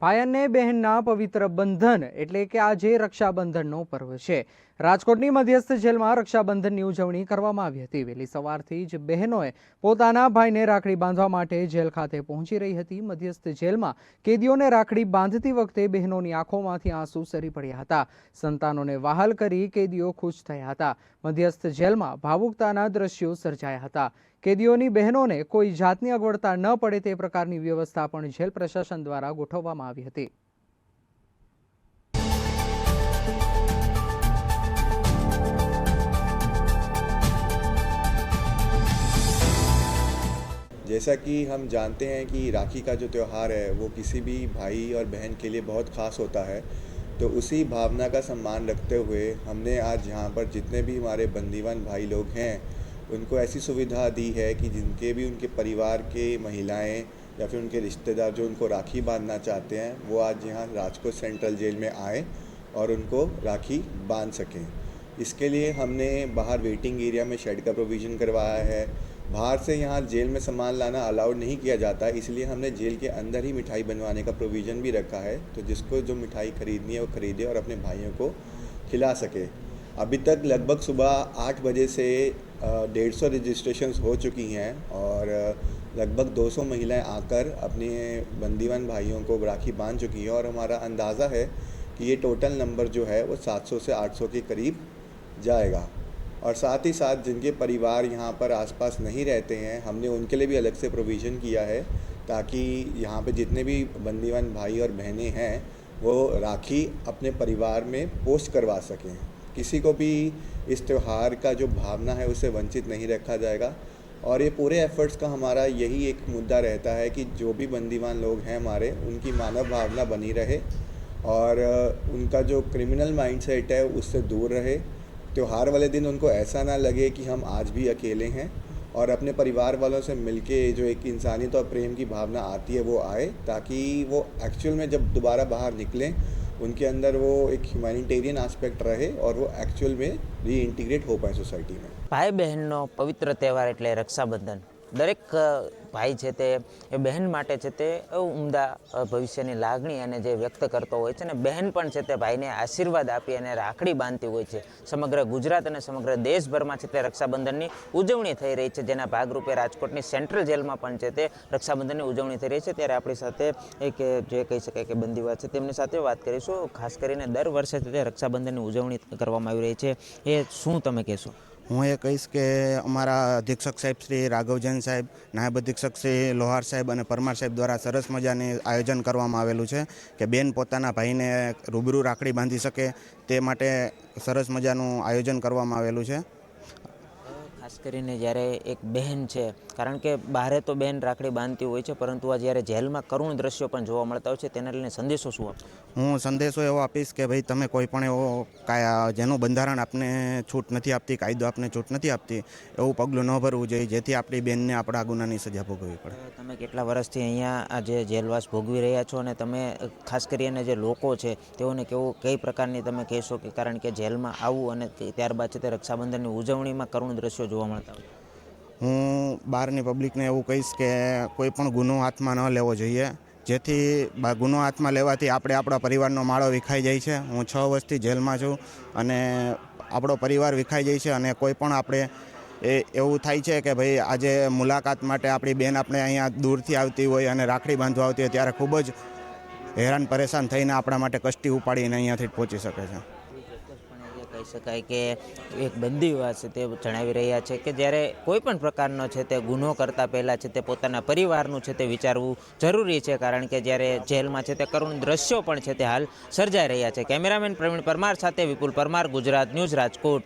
ભાઈ અને બહેનના પવિત્ર બંધન એટલે કે આજે રક્ષાબંધનનો પર્વ છે. રાજકોટની મધ્યસ્થ જેલમાં રક્ષાબંધનની ઉજવણી કરવામાં આવી હતી. વહેલી સવારથી જ બહેનોએ પોતાના ભાઈને રાખડી બાંધવા માટે જેલ ખાતે પહોંચી રહી હતી. મધ્યસ્થ જેલમાં કેદીઓને રાખડી બાંધતી વખતે બહેનોની આંખોમાંથી આંસુ સરી પડ્યા હતા. સંતાનોને વહાલ કરી કેદીઓ ખુશ થયા હતા. મધ્યસ્થ જેલમાં ભાવુકતાના દ્રશ્યો સર્જાયા હતા. કેદીઓની બહેનોને કોઈ જાતની અગવડતા ન પડે તે પ્રકારની વ્યવસ્થા પણ જેલ પ્રશાસન દ્વારા ગોઠવવામાં આવી હતી जैसा कि हम जानते हैं कि राखी का जो त्यौहार है वो किसी भी भाई और बहन के लिए बहुत ख़ास होता है तो उसी भावना का सम्मान रखते हुए हमने आज यहाँ पर जितने भी हमारे बंदीवान भाई लोग हैं उनको ऐसी सुविधा दी है कि जिनके भी उनके परिवार के महिलाएं या फिर उनके रिश्तेदार जो उनको राखी बांधना चाहते हैं, वो आज यहाँ राजकोट सेंट्रल जेल में आए और उनको राखी बाँध सकें। इसके लिए हमने बाहर वेटिंग एरिया में शेड का प्रोविज़न करवाया है। बाहर से यहाँ जेल में सामान लाना अलाउड नहीं किया जाता, इसलिए हमने जेल के अंदर ही मिठाई बनवाने का प्रोविज़न भी रखा है तो जिसको जो मिठाई खरीदनी है वो खरीदे और अपने भाइयों को खिला सके। अभी तक लगभग सुबह आठ बजे से डेढ़ सौ रजिस्ट्रेशन हो चुकी हैं और लगभग 200 महिलाएँ आकर अपने बंदीवान भाइयों को राखी बाँध चुकी हैं और हमारा अंदाज़ा है कि ये टोटल नंबर जो है वो 700 से 800 के करीब जाएगा। और साथ ही साथ जिनके परिवार यहाँ पर आसपास नहीं रहते हैं, हमने उनके लिए भी अलग से प्रोविज़न किया है ताकि यहाँ पे जितने भी बंदीवान भाई और बहनें हैं, वो राखी अपने परिवार में पोस्ट करवा सकें। किसी को भी इस त्यौहार का जो भावना है, उसे वंचित नहीं रखा जाएगा। और ये पूरे एफर्ट्स का हमारा यही एक मुद्दा रहता है कि जो भी बंदीवान लोग हैं हमारे, उनकी मानव भावना बनी रहे और उनका जो क्रिमिनल माइंडसेट है उससे दूर रहे। त्यौहार वाले दिन उनको ऐसा ना लगे कि हम आज भी अकेले हैं और अपने परिवार वालों से मिलके जो एक इंसानियत और प्रेम की भावना आती है वो आए, ताकि वो एक्चुअल में जब दोबारा बाहर निकलें उनके अंदर वो एक ह्यूमैनिटेरियन एस्पेक्ट रहे और वो एक्चुअल में री इंटीग्रेट हो पाए सोसाइटी में ભાઈ બહેનનો પવિત્ર તહેવાર એટલે રક્ષાબંધન દરેક ભાઈ છે તે, એ બહેન માટે છે તે ઉમદા ભવિષ્યની લાગણી અને જે વ્યક્ત કરતો હોય છે અને બહેન પણ છે તે ભાઈને આશીર્વાદ આપી અને રાખડી બાંધતી હોય છે. સમગ્ર ગુજરાત અને સમગ્ર દેશભરમાં છે તે રક્ષાબંધનની ઉજવણી થઈ રહી છે. જેના ભાગરૂપે રાજકોટની સેન્ટ્રલ જેલમાં પણ છે તે રક્ષાબંધનની ઉજવણી થઈ રહી છે. ત્યારે આપણી સાથે એક જે કહી શકાય કે બંદીવા છે તેમની સાથે વાત કરીશું. ખાસ કરીને દર વર્ષે તે રક્ષાબંધનની ઉજવણી કરવામાં આવી રહી છે. એ શું તમે કહેશો? હું એ કહીશ કે અમારા અધિક્ષક સાહેબ શ્રી રાઘવજન સાહેબ, નાયબ અધિક્ષક શ્રી લોહાર સાહેબ અને પરમાર સાહેબ દ્વારા સરસ મજાની આયોજન કરવામાં આવેલું છે કે બેન પોતાના ભાઈને રૂબરૂ રાખડી બાંધી શકે તે માટે સરસ મજાનું આયોજન કરવામાં આવેલું છે. ખાસ કરીને જ્યારે એક બહેન છે કારણ કે બહારે તો બહેન રાખડી બાંધતી હોય છે પરંતુ આ જ્યારે જેલમાં કરુણ દ્રશ્યો પણ જોવા મળતા હોય છે તેના લઈને સંદેશો શું આપ? હું સંદેશો એવો આપીશ કે ભાઈ તમે કોઈ પણ એવો જેનું બંધારણ આપને છૂટ નથી આપતી કાયદો આપને છૂટ નથી આપતી એવું પગલું ન ભરવું જોઈએ જેથી આપણી બહેનને આપણા ગુનાની સજા ભોગવવી પડે. તમે કેટલા વર્ષથી અહીંયા આ જે જેલવાસ ભોગવી રહ્યા છો અને તમે ખાસ કરીને જે લોકો છે તેઓને કેવું કઈ પ્રકારની તમે કહેશો કે કારણ કે જેલમાં આવું અને ત્યારબાદ છે તે રક્ષાબંધનની ઉજવણીમાં કરુણ દ્રશ્યો જોવા મળતા હોય? હું બહારની પબ્લિકને એવું કહીશ કે કોઈ પણ ગુનો હાથમાં ન લેવો જોઈએ. જેથી ગુનો હાથમાં લેવાથી આપણે આપણા પરિવારનો માળો વિખાઈ જાય છે. હું છ વર્ષથી જેલમાં છું અને આપણો પરિવાર વિખાઈ જાય છે અને કોઈ પણ આપણે એ, એવું થાય છે કે ભાઈ આજે મુલાકાત માટે આપણી બેન આપણે અહીંયા દૂરથી આવતી હોય અને રાખડી બાંધવા આવતી હોય ત્યારે ખૂબ જ હેરાન પરેશાન થઈને આપણા માટે કષ્ટી ઉપાડીને અહીંયાથી પહોંચી શકે છે. કહી શકાય કે એક બંદીવાસ છે તે જણાવી રહ્યા છે કે જ્યારે કોઈ પણ પ્રકારનો છે તે ગુનો કરતા પહેલાં છે તે પોતાના પરિવારનું છે તે વિચારવું જરૂરી છે કારણ કે જ્યારે જેલમાં છે તે કરુણ દ્રશ્યો પણ છે તે હાલ સર્જાઈ રહ્યા છે. કેમેરામેન પ્રવીણ પરમાર સાથે વિપુલ પરમાર, ગુજરાત ન્યૂઝ રાજકોટ.